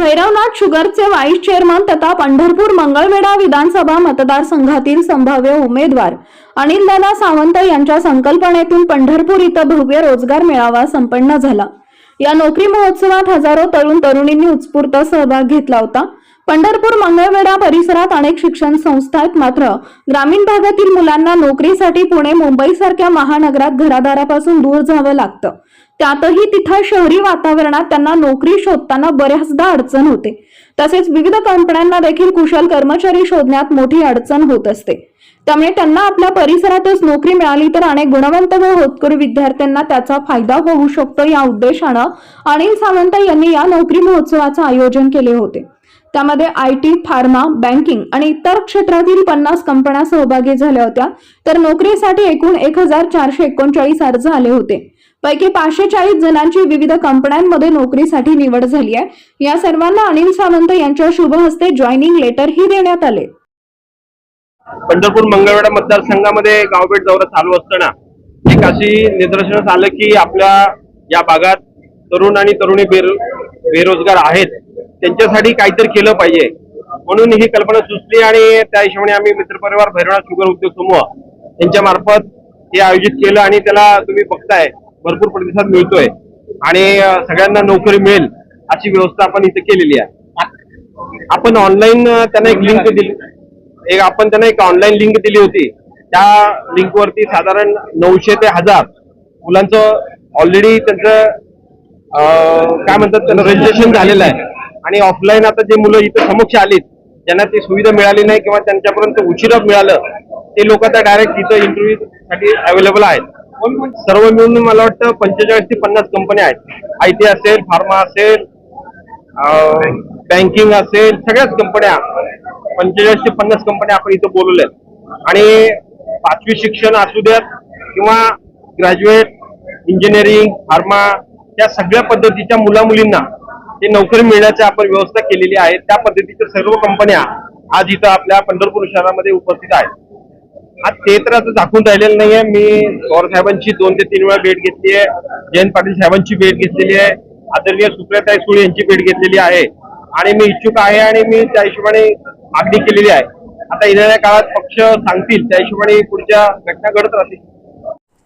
Bhairavnath शुगरचे vice chairman तथा पंढरपूर मंगळवेढा विधानसभा मतदारसंघातील संभाव्य उमेदवार. अनिलदादा सावंत यांच्या संकल्पनेतून पंढरपूर इथं भव्य रोजगार मेळावा संपन्न झाला. या नोकरी महोत्सवात हजारो तरुण तरुणींनी उत्स्फूर्त सहभाग घेतला होता. पंढरपूर मंगळवेढा परिसरात अनेक शिक्षण संस्था आहेत. मात्र ग्रामीण भागातील मुलांना नोकरीसाठी पुणे मुंबईसारख्या महानगरात घरादारापासून दूर जावं लागतं. त्यातही तिथं शहरी वातावरणात त्यांना नोकरी शोधताना बऱ्याचदा अडचण होते. तसेच विविध कंपन्यांना देखील कुशल कर्मचारी शोधण्यात मोठी अडचण होत असते. त्यामुळे त्यांना आपल्या परिसरातच नोकरी मिळाली तर अनेक गुणवंत व होतकरू विद्यार्थ्यांना त्याचा फायदा होऊ शकतो या उद्देशानं अनिल सावंत यांनी या नोकरी महोत्सवाचं आयोजन केले होते. त्यामध्ये आय टी फार्मा बँकिंग आणि इतर क्षेत्रातील पन्नास कंपन्या सहभागी झाल्या होत्या. तर नोकरीसाठी एकूण एक हजार चारशे एकोणचाळीस अर्ज आले होते. पैकी पाचशे चाळीस जणांची विविध कंपन्यांमध्ये नोकरीसाठी निवड झाली आहे. या सर्वांना अनिल सावंत यांच्या शुभ हस्ते जॉईनिंग लेटरही देण्यात आले. पंढरपूर मंगळवेढा मतदारसंघामध्ये गावभेट दौरा चालू असताना एक अशी निदर्शनास आलं की आपल्या या भागात तरुण आणि तरुणी बेरो बेरोजगार आहेत. त्यांच्यासाठी काहीतरी केलं पाहिजे. म्हणून ही कल्पना सुचली आणि त्या हिशोबाने आम्ही मित्रपरिवार भैरवनाथ शुगर उद्योग समूह त्यांच्या मार्फत हे आयोजित केलं आणि त्याला तुम्ही बघताय भरपूर प्रतिसाद मिळतोय. आणि सगळ्यांना नोकरी मिळेल अशी व्यवस्था आपण इथे केलेली आहे. आपण ऑनलाईन त्यांना एक लिंक दिली. एक आपण त्यांना एक ऑनलाईन लिंक दिली होती. त्या लिंकवरती साधारण नऊशे ते हजार मुलांचं ऑलरेडी त्यांचं काय म्हणतात त्यांना रजिस्ट्रेशन झालेलं आहे. आणि ऑफलाईन आता जे मुलं इथं समक्ष आलीत ज्यांना ती सुविधा मिळाली नाही किंवा त्यांच्यापर्यंत उशिरा मिळालं ते लोक आता डायरेक्ट इथं इंटरव्ह्यू साठी अवेलेबल आहेत. सर्व मिळून मला वाटतं पंचेचाळीस ते पन्नास कंपन्या आहेत. आय टी असेल फार्मा असेल बँकिंग असेल सगळ्याच कंपन्या पंचेचाळीस ते पन्नास कंपन्या आपण इथं बोलवल्या आणि पाचवी शिक्षण असू द्यात किंवा ग्रॅज्युएट इंजिनिअरिंग फार्मा या सगळ्या पद्धतीच्या मुला मुलींना ते नोकरी मिळण्याची आपण व्यवस्था केलेली आहे. त्या पद्धतीच्या सर्व कंपन्या आज इथं आपल्या पंढरपूर शहरामध्ये उपस्थित आहेत. आज ते तर आता दाखवून राहिलेलं नाहीये. मी पवार साहेबांची दोन ते तीन वेळा भेट घेतली आहे. जयंत पाटील साहेबांची भेट घेतलेली आहे. आदरणीय सुप्रियाताई सुळे यांची भेट घेतलेली आहे. आणि मी इच्छुक आहे आणि मी त्या हिशोबाने मागणी केलेली आहे. आता येणाऱ्या काळात पक्ष सांगतील. त्या हिशोबाने पुढच्या घटना घडत राहतील.